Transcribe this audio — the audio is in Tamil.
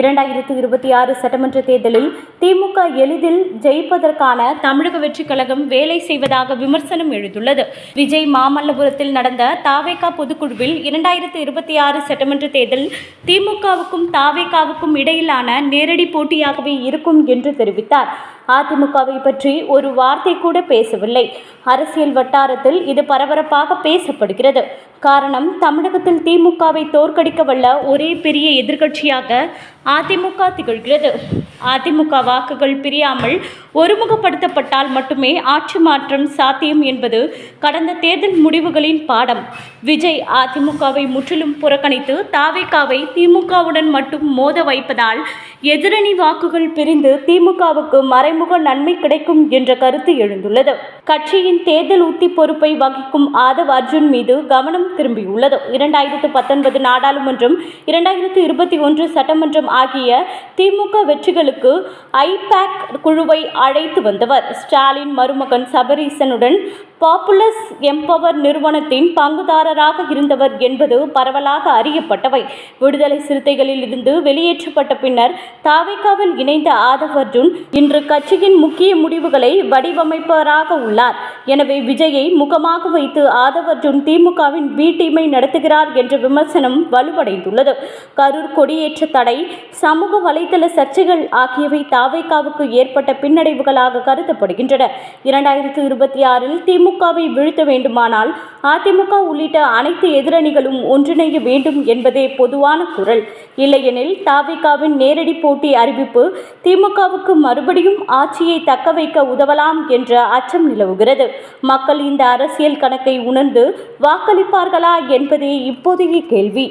இரண்டாயிரத்து இருபத்தி ஆறு சட்டமன்ற தேர்தலில் திமுக எளிதில் ஜெயிப்பதற்கான தமிழக வெற்றிக் கழகம் வேலை செய்வதாக விமர்சனம் எழுந்துள்ளது. விஜய் மாமல்லபுரத்தில் நடந்த தாவேகா பொதுக்குழுவில் இரண்டாயிரத்து இருபத்தி ஆறு சட்டமன்ற தேர்தல் திமுகவுக்கும் தாவேகாவுக்கும் இடையிலான நேரடி போட்டியாகவே இருக்கும் என்று தெரிவித்தார். அதிமுகவை பற்றி ஒரு வார்த்தை கூட பேசவில்லை. அரசியல் வட்டாரத்தில் இது பரபரப்பாக பேசப்படுகிறது. காரணம் தமிழகத்தில் திமுகவை தோற்கடிக்க வல்ல ஒரே பெரிய எதிர்க்கட்சியாக அதிமுக திகழ்கிறது. அதிமுக வாக்குகள் பிரியாமல் ஒருமுகப்படுத்தப்பட்டால் மட்டுமே ஆட்சி மாற்றம் சாத்தியம் என்பது கடந்த தேர்தல் முடிவுகளின் பாடம். விஜய் அதிமுகவை முற்றிலும் புறக்கணித்து தாவேகாவை திமுகவுடன் மட்டும் மோத வைப்பதால் எதிரணி வாக்குகள் பிரிந்து திமுகவுக்கு மறைமுக நன்மை கிடைக்கும் என்ற கருத்து எழுந்துள்ளது. கட்சியின் தேர்தல் உத்தி பொறுப்பை வகிக்கும் ஆதவ் அர்ஜுன் மீது கவனம் திரும்பியுள்ளது. இரண்டாயிரத்து பத்தொன்பது நாடாளுமன்றம் இரண்டாயிரத்து இருபத்தி ஒன்று சட்டமன்றம் ஆகிய திமுக வெற்றிகளுக்கு ஐபேக் குழுவை அழைத்து வந்தவர். ஸ்டாலின் மருமகன் சபரீசனுடன் பாப்புலஸ் எம்பவர் நிறுவனத்தின் பங்குதாரராக இருந்தவர் என்பது பரவலாக அறியப்பட்டவை. விடுதலை சிறுத்தைகளில் இருந்து வெளியேற்றப்பட்ட பின்னர் தாவேக்காவில் இணைந்த ஆதவ் அர்ஜுன் இன்று கட்சியின் முக்கிய முடிவுகளை வடிவமைப்பவராக உள்ளார். எனவே விஜயை முகமாக வைத்து ஆதவ் அர்ஜுன் திமுகவின் பி டீமை நடத்துகிறார் என்ற விமர்சனம் வலுவடைந்துள்ளது. கரூர் கொடியேற்ற தடை சமூக வலைதள சர்ச்சைகள் ஆகியவை தாவேகாவுக்கு ஏற்பட்ட பின்னடைவுகளாக கருதப்படுகின்றன. இரண்டாயிரத்து இருபத்தி ஆறில் திமுகவை வீழ்த்த வேண்டுமானால் அதிமுக உள்ளிட்ட அனைத்து எதிரணிகளும் ஒன்றிணைய வேண்டும் என்பதே பொதுவான குரல். இல்லையெனில் தாவேகாவின் நேரடி போட்டி அறிவிப்பு திமுகவுக்கு மறுபடியும் ஆட்சியை தக்க வைக்க உதவலாம் என்ற அச்சம் நிலவுகிறது. மக்கள் இந்த அரசியல் கணக்கை உணர்ந்து வாக்களிப்பார்களா என்பதே இப்போதைய கேள்வி.